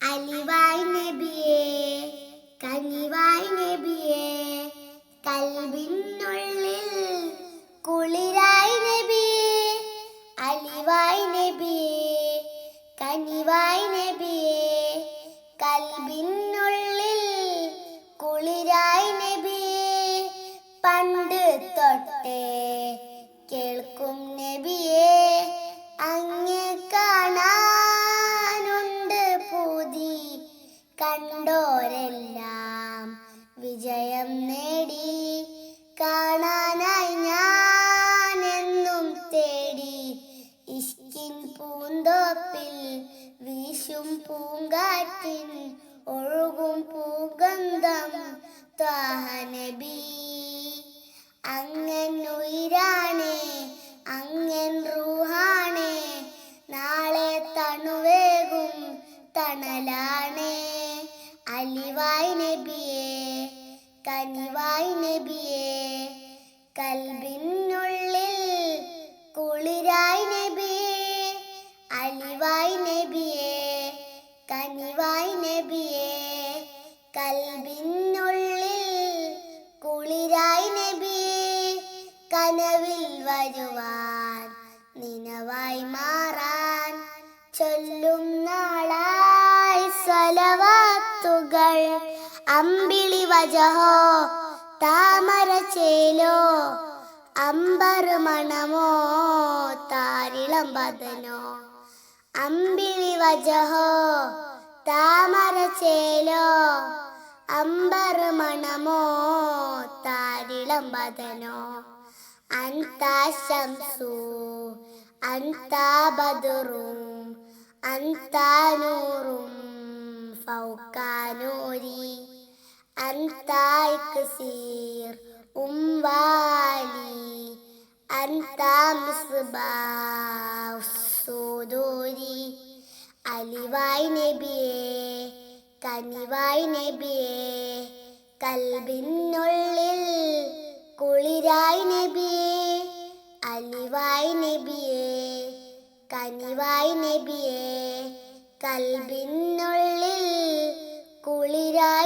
അലിവായ് നബിയേ കനിവായ് നബിയേ കൽവിനുള്ളിൽ കുളിരായി നബിയേ അലിവായ് നബിയേ കനിവായ് നബിയേ കൽവിനുള്ളിൽ കുളിരായി നബിയേ. പണ്ട് തൊട്ടേ കേൾക്കും നബിയേ വിജയം നേടി. കാണാനായി ഞാൻ എന്നും തേടി. ഇഷ്കിൻ പൂന്തോപ്പിൽ വീശും പൂങ്കാറ്റിൻ ഒഴുകും പൂഗന്ധം ത്വാഹനബി അങ്ങൻ ഉയരാണേ അങ്ങൻ റൂഹാണേ നാളെ തണുവേകും തണലാണേ. അലിവായ് നബിയേ കനിവായ് നബിയെ കൽബിനുള്ളിൽ കുളിരായി നബിയെ അലിവായി നബിയെ കനിവായി നബിയെ കൽബിനുള്ളിൽ കുളിരായി നബിയെ കനവിൽ വരുവാൻ നിനവായി മാറാൻ ചൊല്ലും നാളായി വജഹോ? താമര ചേലോ അമ്പർ മണമോ താരിളം ബദനോ അമ്പിളി വജഹോ? താമര ചേലോ അമ്പർ മണമോ താരിളം ബദനോ അന്താശംസു ശംസു അന്താനൂറും ബദറും അന്ത നൂറും ഫൗക്കാനൂരി അന്ത ഇക്സീർ ഉംവാലി അന്ത മിസ്ബാസൂദൂരി അലിവായ് നബിയേ കനിവായ് നബിയേ. കൽബിനുള്ളിൽ കുളിരായ് നബിയേ. അലിവായ് നബിയേ കനിവായ് നബിയേ. കൽബിനുള്ളിൽ കുളിരായ്